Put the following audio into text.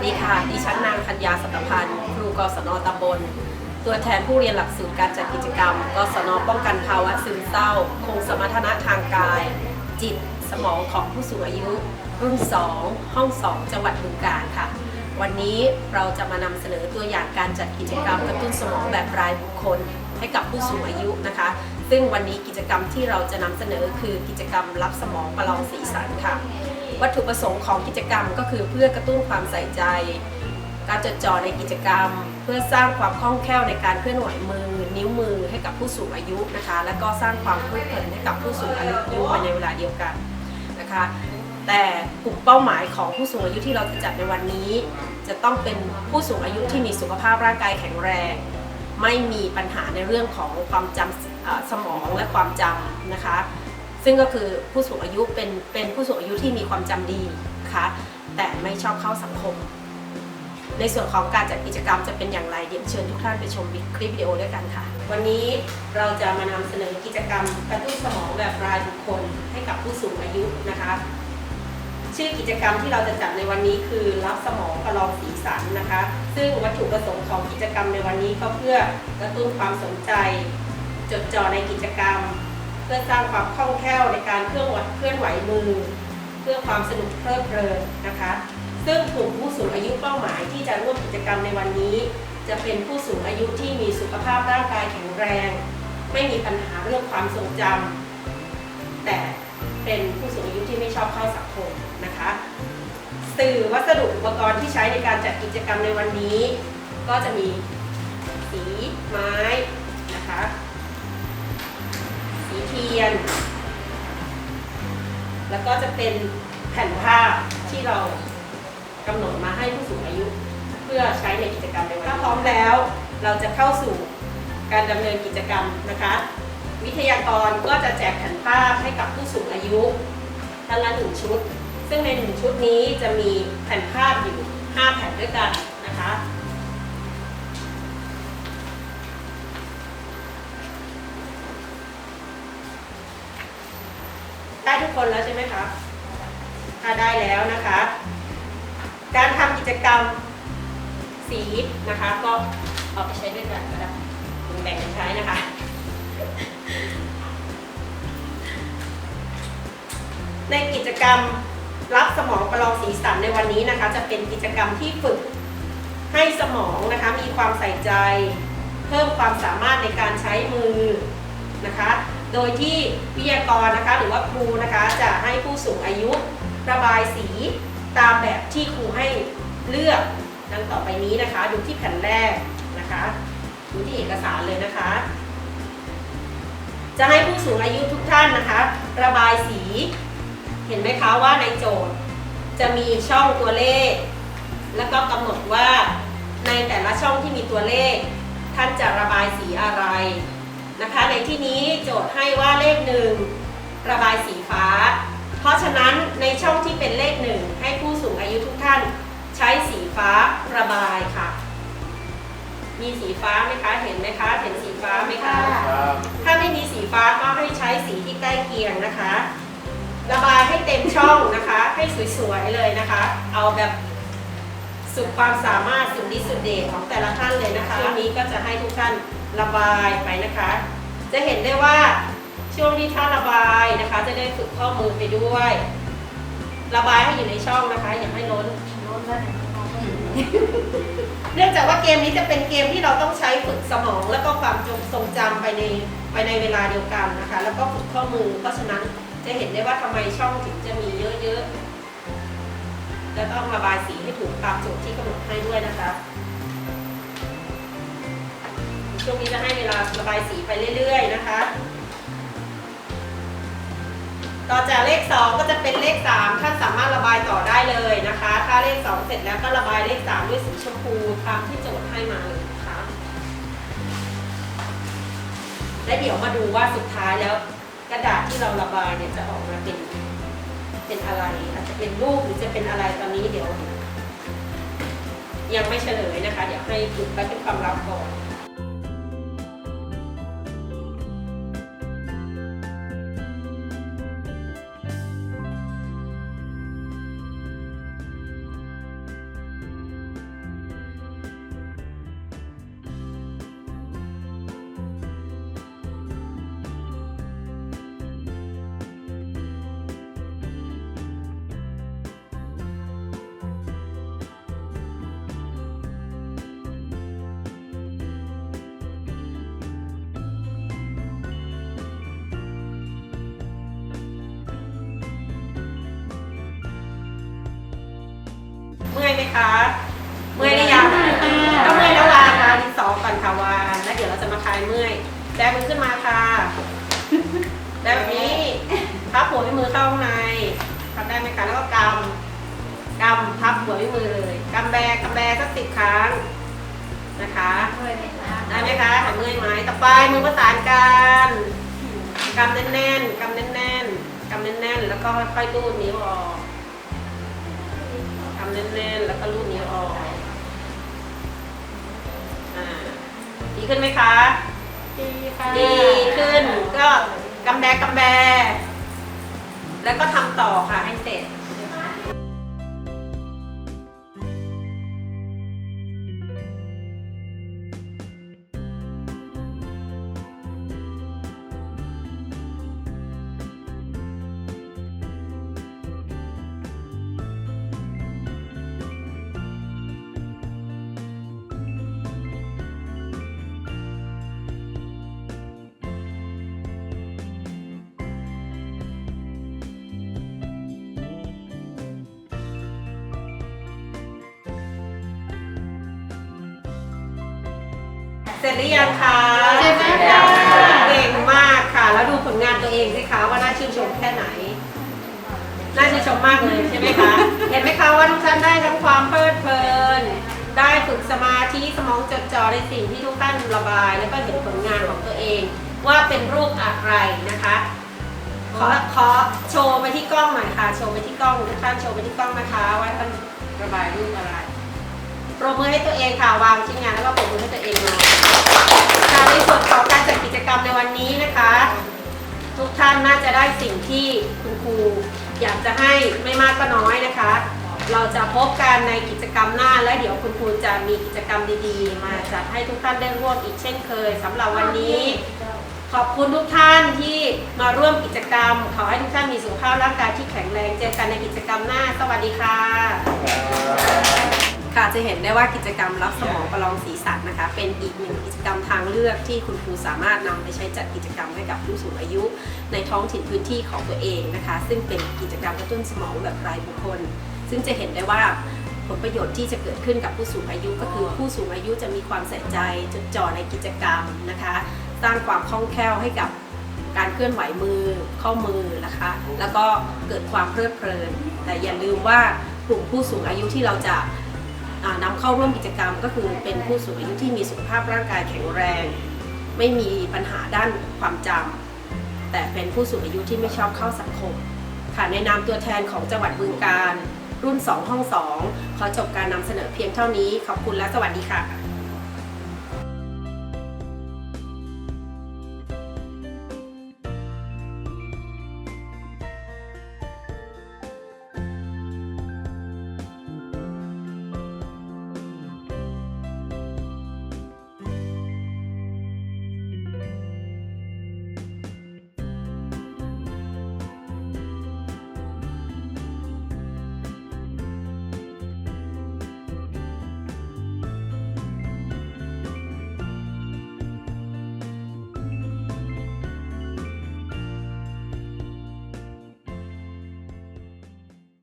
สวัสดีค่ะ ดิฉันนางธัญญาสัตพันธ์ครูกศนตำบล ตัวแทนผู้เรียนหลักสูตรการจัดกิจกรรม กศนป้องกันภาวะซึมเศร้า คงสมรรถนะทางกาย จิต สมองของผู้สูงอายุ รุ่น 2 ห้อง 2 จังหวัดบึงกาฬค่ะ วันนี้เราจะมานำเสนอตัวอย่างการจัดกิจกรรมกระตุ้นสมองแบบรายบุคคล ให้กับผู้สูงอายุนะคะ ซึ่งวันนี้กิจกรรมที่เราจะนำเสนอคือกิจกรรมรับสมองประลองสีสันค่ะ วัตถุประสงค์ของกิจกรรมก็คือเพื่อกระตุ้นความใส่ใจ การจดจ่อในกิจกรรม เพื่อสร้างความคล่องแคล่วในการเคลื่อนไหวมือ นิ้วมือให้กับผู้สูงอายุนะคะ และก็สร้างความเพลิดเพลินให้กับผู้สูงอายุไปในเวลาเดียวกันนะคะแต่กลุ่มเป้าหมายของผู้สูงอายุที่เราจะจัดในวันนี้ จะต้องเป็นผู้สูงอายุที่มีสุขภาพร่างกายแข็งแรง ไม่มีปัญหาในเรื่องของความจำสมองและความจำนะคะ ซึ่งก็คือผู้สูงอายุเป็นเป็นผู้สูงอายุที่มีความจำดีนะคะแต่ไม่ชอบเข้าสังคม ในส่วนของการจัดกิจกรรมจะเป็นอย่างไรเดี๋ยวเชิญทุกท่านไปชมคลิปวิดีโอด้วยกันค่ะ วันนี้เราจะมานำเสนอกิจกรรมกระตุ้นสมองแบบรายบุคคลให้กับผู้สูงอายุนะคะ ชื่อกิจกรรมที่เราจะจัดในวันนี้คือรับสมองประลองสีสันนะคะ ซึ่งวัตถุประสงค์ของกิจกรรมในวันนี้ก็เพื่อกระตุ้นความสนใจ จดจ่อในกิจกรรม พื่อสร้างความคล่องแคล่วในการเคลื่อนไหวเคลื่อนไหวมือ เพื่อความสนุกเพลิดเพลินนะคะ ซึ่งกลุ่มผู้สูงอายุเป้าหมายที่จะร่วมกิจกรรมในวันนี้ จะเป็นผู้สูงอายุที่มีสุขภาพร่างกายแข็งแรง ไม่มีปัญหาเรื่องความทรงจำแต่เป็นผู้สูงอายุที่ไม่ชอบเข้าสังคมนะคะ สื่อวัสดุอุปกรณ์ที่ใช้ในการจัดกิจกรรมในวันนี้ ก็จะมีสีไม้นะคะ เทียน แล้วก็จะเป็นแผ่นผ้าที่เรากำหนดมาให้ผู้สูงอายุ เพื่อใช้ในกิจกรรมในวันนี้ถ้าพร้อมแล้ว เราจะเข้าสู่การดำเนินกิจกรรมนะคะ วิทยากรก็จะแจกแผ่นภาพให้กับผู้สูงอายุท่านละหนึ่งชุด ซึ่งในหนึ่งชุดนี้จะมีแผ่นภาพอยู่ 5 แผ่นด้วยกันนะคะ ได้ทุกคนแล้วใช่ไหมคะถ้าได้แล้วนะคะ การทำกิจกรรมสีนะคะ ก็เอาไปใช้ด้วยกันก็ได้แบ่งกันใช้นะคะในกิจกรรมรับสมองประลองสีสันในวันนี้นะคะ จะเป็นกิจกรรมที่ฝึกให้สมองนะคะ มีความใส่ใจ เพิ่มความสามารถในการใช้มือนะคะ โดยที่วิทยากรนะคะหรือว่าครูนะคะจะให้ผู้สูงอายุระบายสีตามแบบที่ครูให้เลือกดังต่อไปนี้นะคะ ดูที่แผ่นแรกนะคะดูที่เอกสารเลยนะคะ จะให้ผู้สูงอายุทุกท่านนะคะ ระบายสี เห็นไหมคะว่าในโจทย์ จะมีช่องตัวเลข แล้วก็กำหนดว่าในแต่ละช่องที่มีตัวเลข ท่านจะระบายสีอะไร นะคะ ในที่นี้โจทย์ให้ว่าเลขหนึ่งระบายสีฟ้า เพราะฉะนั้นในช่องที่เป็นเลขหนึ่งให้ผู้สูงอายุทุกท่านใช้สีฟ้าระบายค่ะ มีสีฟ้าไหมคะ เห็นไหมคะ เห็นสีฟ้าไหมคะครับถ้าไม่มีสีฟ้าก็ให้ใช้สีที่ใกล้เคียงนะคะ ระบายให้เต็มช่องนะคะ ให้สวยๆเลยนะคะ เอาแบบ สุดความสามารถสุดดีสุดเดชของแต่ละท่านเลยนะคะช่วงนี้ก็จะให้ทุกท่านระบายไปนะคะ จะเห็นได้ว่าช่วงที่ท่านระบายนะคะ จะได้ฝึกข้อมือไปด้วย ระบายให้อยู่ในช่องนะคะอย่าให้ล้นเนื่องจากว่าเกมนี้จะเป็นเกมที่เราต้องใช้ฝึกสมอง แล้วก็ความจงทรงจำไปในไปในเวลาเดียวกันนะคะ แล้วก็ฝึกข้อมือเพราะฉะนั้นจะเห็นได้ว่าทำไมช่องถึงจะมีเยอะๆ และต้องระบายสีให้ถูกตามโจทย์ที่กำหนดให้ด้วยนะคะ ช่วงนี้จะให้เวลาระบายสีไปเรื่อย ๆ นะคะต่อจากเลข 2 ก็จะเป็นเลข 3 ท่านสามารถระบายต่อได้เลยนะคะ ถ้าเลข 2 เสร็จแล้วก็ระบายเลข 3 ด้วยสีชมพูตามที่โจทย์ให้มาเลยนะคะและเดี๋ยวมาดูว่าสุดท้ายแล้วกระดาษที่เราระบายเนี่ยจะออกมาเป็น เป็นอะไร อาจจะเป็นลูกหรือจะเป็นอะไรตอนนี้เดี๋ยว ยังไม่เฉลยนะคะ เดี๋ยวให้จุดไว้เป็นความลับก่อน คะเมื่อยได้ยังถ้าเมื่อยแล้วลาลาทีสองก่อนค่ะวานแล้วเดี๋ยวเราจะมาคลายเมื่อยแบมือขึ้นมาค่ะแบบนี้พับหัวด้วยมือเข้างในทำได้ไหมคะแล้วก็กำกำพับหัวด้วยมือเลยกำแบกกำแบสักสิบครั้งนะคะได้ไหมคะหายเมื่อยไหมต่อไปมือประสานกันกำแน่นๆกำแน่นๆกำแน่นๆ แล้วก็ค่อยๆดูดนิ้วออกกำแน่น ขึ้นไหมคะ ดีค่ะดีขึ้นก็กำแบกำแบ แล้วก็ทำต่อค่ะให้เสร็จ เสร็จหรือยังคะเสร็จแล้วค่ะ เก่งมากค่ะ แล้วดูผลงานตัวเองสิคะว่าน่าชื่นชมแค่ไหน น่าชื่นชมมากเลยใช่ไหมคะ เห็นไหมคะว่าทุกท่านได้ทั้งความเพลิดเพลิน ได้ฝึกสมาธิสมองจดจ่อในสิ่งที่ทุกท่านระบาย แล้วก็เห็นผลงานของตัวเอง ว่าเป็นรูปอะไรนะคะ ขอขอโชว์ไปที่กล้องหน่อยค่ะ โชว์ไปที่กล้องทุกท่านโชว์ไปที่กล้องนะคะว่าท่านระบายรูปอะไร ปรบมือให้ตัวเองค่ะ วางชิ้นงานแล้วก็ปรบมือให้ตัวเองเลยค่ะในส่วนของการจัดกิจกรรมในวันนี้นะคะ ทุกท่านน่าจะได้สิ่งที่คุณครูอยากจะให้ไม่มากก็น้อยนะคะ เราจะพบกันในกิจกรรมหน้าและเดี๋ยวคุณครูจะมีกิจกรรมดีๆ มาจัดให้ทุกท่านได้ร่วมอีกเช่นเคยสำหรับวันนี้ ขอบคุณทุกท่านที่มาร่วมกิจกรรม ขอให้ทุกท่านมีสุขภาพร่างกายที่แข็งแรง เจอกันในกิจกรรมหน้า สวัสดีค่ะ จะเห็นได้ว่ากิจกรรมรับสมองประลองสีสันนะคะ เป็นอีกหนึ่งกิจกรรมทางเลือกที่คุณครูสามารถนำไปใช้จัดกิจกรรมให้กับผู้สูงอายุ ในท้องถิ่นพื้นที่ของตัวเองนะคะ ซึ่งเป็นกิจกรรมกระตุ้นสมองแบบรายบุคคล ซึ่งจะเห็นได้ว่าผลประโยชน์ที่จะเกิดขึ้นกับผู้สูงอายุ ก็คือผู้สูงอายุจะมีความใส่ใจจดจ่อในกิจกรรมนะคะสร้างความคล่องแคล่วให้กับการเคลื่อนไหวมือข้อมือนะคะ แล้วก็เกิดความเพลิดเพลิน แต่อย่าลืมว่ากลุ่มผู้สูงอายุที่เราจะอ่า นำเข้าร่วมกิจกรรม ก็คือเป็นผู้สูงอายุที่มีสุขภาพร่างกายแข็งแรง ไม่มีปัญหาด้านความจำแต่เป็นผู้สูงอายุที่ไม่ชอบเข้าสังคมค่ะในนามตัวแทนของจังหวัดบึงการ รุ่น 2 ห้อง 2 ขอจบการนำเสนอเพียงเท่านี้ ขอบคุณและสวัสดีค่ะ